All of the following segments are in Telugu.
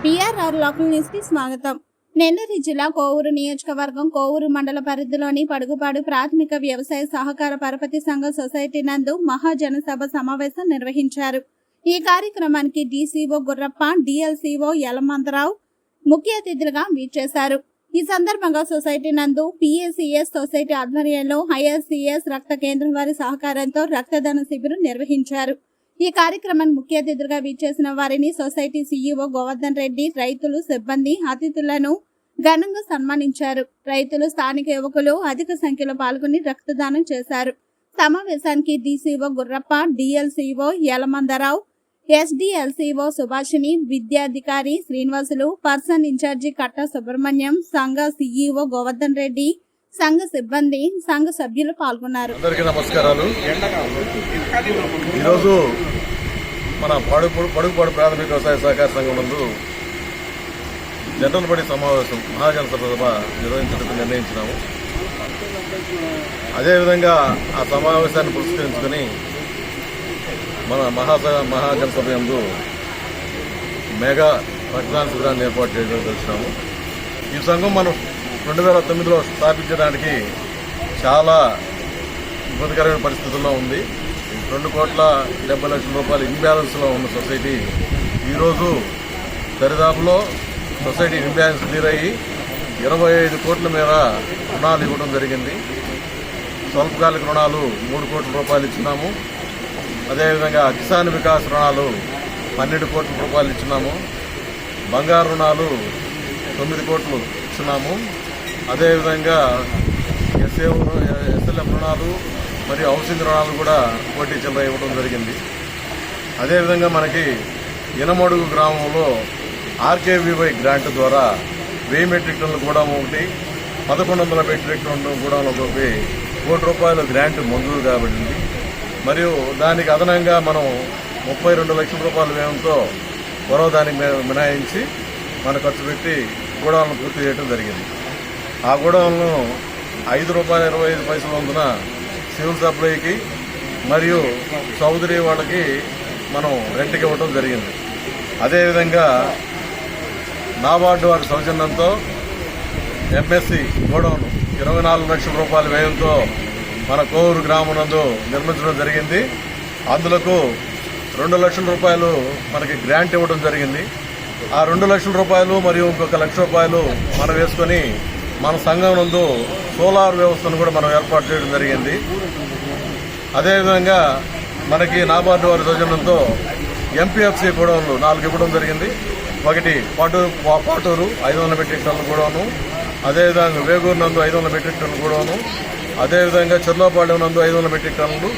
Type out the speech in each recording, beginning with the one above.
బీఆర్ఆర్ లోకల్ న్యూస్కి స్వాగతం. నెల్లూరు జిల్లా కోవూరు నియోజకవర్గం కోవూరు మండల పరిధిలోని పడుగుపాడు ప్రాథమిక వ్యవసాయ సహకార పరపతి సంఘ సొసైటీ నందు మహాజనసభ సమావేశం నిర్వహించారు. ఈ కార్యక్రమానికి డీసీఓ గుర్రప్ప డిఎల్సీఓ యలమంతరావు ముఖ్య అతిథులుగా వీచేశారు ఈ సందర్భంగా సొసైటీ నందు పిఏసిఎస్ సొసైటీ ఆధ్వర్యంలో ఐఎస్సిఎస్ రక్త కేంద్రం వారి సహకారంతో రక్తదాన శిబిరం నిర్వహించారు. ఈ కార్యక్రమాన్ని ముఖ్య అతిథులుగా విచ్చేసిన వారిని సొసైటీ సీఈఓ గోవర్ధన్ రెడ్డి రైతులు సిబ్బంది అతిథులను ఘనంగా సన్మానించారు. రైతులు స్థానిక యువకులు అధిక సంఖ్యలో పాల్గొని రక్తదానం చేశారు. సమావేశానికి DCO Gurrappa DLCO Yalamandarao SDLCO Subhashini విద్యాధికారి Srinivasulu person incharge Katta Subrahmanyam సంఘ సీఈఓ గోవర్ధన్ రెడ్డి సంఘ సిబ్బంది సంఘ సభ్యులు పాల్గొన్నారు. అందరికీ నమస్కారాలు. ఈరోజు మన పడుపు పడుగుపాడు ప్రాథమిక వ్యవసాయ సహకార సంఘం నందు జనరల్ బడి సమావేశం మహాజన సభ నిర్వహించడానికి నిర్ణయించినాము. అదేవిధంగా ఆ సమావేశాన్ని పురస్కరించుకొని మన మహాస మహాజన సభ మెగా రక్తదాన శిబిరాన్ని ఏర్పాటు చేయడం తెలిసినాము ఈ సంఘం మనం రెండు వేల తొమ్మిదిలో స్థాపించడానికి చాలా ఇబ్బందికరమైన పరిస్థితుల్లో ఉంది. రెండు కోట్ల డెబ్బై లక్షల రూపాయలు ఇన్బ్యాలెన్స్లో ఉన్న సొసైటీ ఈరోజు దరిదాపులో సొసైటీ ఇన్బ్యాలెన్స్ క్లియర్ అయ్యి ఇరవై ఐదు కోట్ల మేర రుణాలు ఇవ్వడం జరిగింది. స్వల్పకాలిక రుణాలు మూడు కోట్ల రూపాయలు ఇచ్చినాము. అదేవిధంగా కిసాన్ వికాస్ రుణాలు పన్నెండు కోట్ల రూపాయలు ఇచ్చినాము. బంగారు రుణాలు తొమ్మిది కోట్లు ఇచ్చినాము. అదేవిధంగా ఎస్ఏ ఎస్ఎల్ఎం రుణాలు మరియు హౌసింగ్ రుణాలు కూడా పోటీ చిల్లర ఇవ్వడం జరిగింది. అదేవిధంగా మనకి ఇనమడుగు గ్రామంలో ఆర్కేవీవై గ్రాంట్ ద్వారా వెయ్యి మెట్రిక్ టన్నులు గూడం ఒకటి పదకొండు వందల మెట్రిక్ టన్ను గూడంలో ఒకటి కోటి రూపాయల గ్రాంట్ మంజూరు కాబడింది. మరియు దానికి అదనంగా మనం ముప్పై రెండు లక్షల రూపాయల వ్యయంతో మరో దానికి మినాయించి మన ఖర్చు పెట్టి గూడాలను పూర్తి చేయడం జరిగింది. ఆ గోడౌన్ను ఐదు రూపాయల ఇరవై ఐదు పైసల వంతున సివిల్ సప్లైకి మరియు చౌదరి వాళ్ళకి మనం రెంట్కి ఇవ్వడం జరిగింది. అదేవిధంగా నాబార్డు వారి సౌజన్యంతో ఎంఎస్సి గోడౌన్ ఇరవై నాలుగు లక్షల రూపాయల వ్యయంతో మన కోవూరు గ్రామం నందు నిర్మించడం జరిగింది. అందులకు రెండు లక్షల రూపాయలు మనకి గ్రాంట్ ఇవ్వడం జరిగింది. ఆ రెండు లక్షల రూపాయలు మరియు ఇంకొక లక్ష రూపాయలు మనం వేసుకొని మన సంఘం నందు సోలార్ వ్యవస్థను కూడా మనం ఏర్పాటు చేయడం జరిగింది. అదేవిధంగా మనకి నాబార్డు వారి సౌజన్యంతో ఎంపీఎఫ్సి గోడౌన్లు నాలుగు ఇవ్వడం జరిగింది. ఒకటి పాటూరు పాటూరు ఐదు వందల మెట్రిక్ టన్నుల గోడౌను అదేవిధంగా వేగూరు నందు ఐదు వందల మెట్రిక్ టన్నుల గోడౌను అదేవిధంగా చెర్లోపాడు నందు ఐదు వందల మెట్రిక్ టన్నులు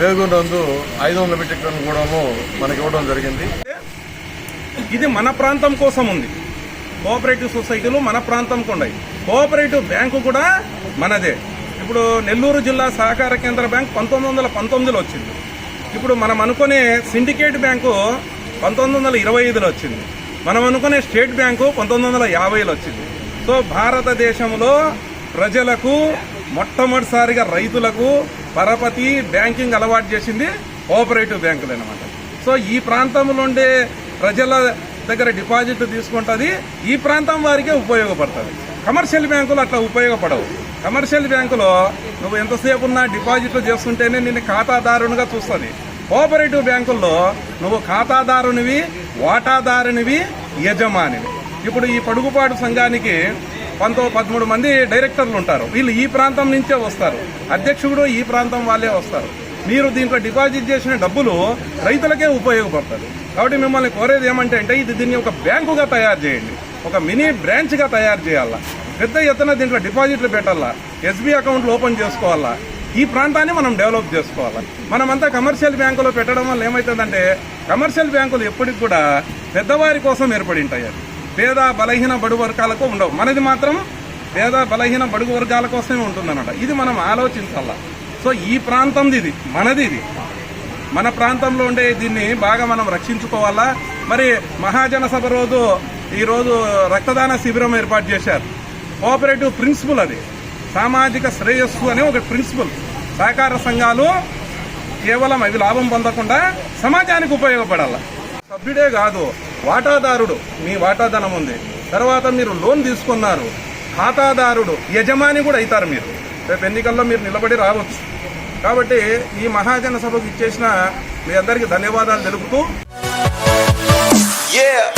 వేగూరు నందు ఐదు వందల మెట్రిక్ టన్నుల గోడౌను మనకి ఇవ్వడం జరిగింది. ఇది మన ప్రాంతం కోసం ఉంది. కోఆపరేటివ్ సొసైటీలు మన ప్రాంతంకు ఉన్నాయి. కోఆపరేటివ్ బ్యాంకు కూడా మనదే. ఇప్పుడు నెల్లూరు జిల్లా సహకార కేంద్ర బ్యాంక్ పంతొమ్మిది వందల పంతొమ్మిదిలో వచ్చింది. ఇప్పుడు మనం అనుకునే సిండికేట్ బ్యాంకు పంతొమ్మిది వందల ఇరవై ఐదులో వచ్చింది. మనం అనుకునే స్టేట్ బ్యాంకు పంతొమ్మిది వందల యాభైలో వచ్చింది. సో భారతదేశంలో ప్రజలకు మొట్టమొదటిసారిగా రైతులకు పరపతి బ్యాంకింగ్ అలవాటు చేసింది కోఆపరేటివ్ బ్యాంకులు అనమాట సో ఈ ప్రాంతంలో ఉండే ప్రజల దగ్గర డిపాజిట్ తీసుకుంటుంది. ఈ ప్రాంతం వారికే ఉపయోగపడుతుంది. కమర్షియల్ బ్యాంకులు అట్లా ఉపయోగపడవు. కమర్షియల్ బ్యాంకులో నువ్వు ఎంతసేపు ఉన్నా డిపాజిట్లు చేస్తుంటేనే నిన్ను ఖాతాదారునిగా చూస్తుంది. కోఆపరేటివ్ బ్యాంకుల్లో నువ్వు ఖాతాదారునివి వాటాదారునివి యజమానివి. ఇప్పుడు ఈ పడుగుపాటు సంఘానికి పంతో పదమూడు మంది డైరెక్టర్లు ఉంటారు. వీళ్ళు ఈ ప్రాంతం నుంచే వస్తారు. అధ్యక్షుడు ఈ ప్రాంతం వాళ్ళే వస్తారు. మీరు దీంట్లో డిపాజిట్ చేసిన డబ్బులు రైతులకే ఉపయోగపడుతుంది కాబట్టి మిమ్మల్ని కోరేది ఏమంటే అంటే ఇది దీన్ని ఒక బ్యాంకుగా తయారు చేయండి. ఒక మినీ బ్రాంచ్గా తయారు చేయాలా? పెద్ద ఎత్తున దీంట్లో డిపాజిట్లు పెట్టాలా? ఎస్బీ అకౌంట్లు ఓపెన్ చేసుకోవాలా? ఈ ప్రాంతాన్ని మనం డెవలప్ చేసుకోవాలి? మనమంతా కమర్షియల్ బ్యాంకులో పెట్టడం వల్ల ఏమవుతుందంటే కమర్షియల్ బ్యాంకులు ఎప్పటికి కూడా పెద్దవారి కోసం ఏర్పడి ఉంటాయి పేద బలహీన బడు వర్గాలకు ఉండవు. మనది మాత్రం పేద బలహీన బడుగు వర్గాల కోసమే ఉంటుందన్నమాట. ఇది మనం ఆలోచించాలా? సో ఈ ప్రాంతంది ఇది. మనది ఇది. మన ప్రాంతంలో ఉండే దీన్ని బాగా మనం రక్షించుకోవాలా? మరి మహాజన సభ రోజు ఈరోజు రక్తదాన శిబిరం ఏర్పాటు చేశారు. కోఆపరేటివ్ ప్రిన్సిపల్ అది. సామాజిక శ్రేయస్సు అనే ఒక ప్రిన్సిపల్. సహకార సంఘాలు కేవలం అవి లాభం పొందకుండా సమాజానికి ఉపయోగపడాలి. సభ్యుడే కాదు వాటాదారుడు. మీ వాటాధనం ఉంది. తర్వాత మీరు లోన్ తీసుకున్నారు. ఖాతాదారుడు యజమాని కూడా అవుతారు మీరు. రేపు ఎన్నికల్లో మీరు నిలబడి రావచ్చు. కాబట్టి ఈ మహాజన సభకు ఇచ్చేసిన మీ అందరికీ ధన్యవాదాలు తెలుపుతూ Yeah.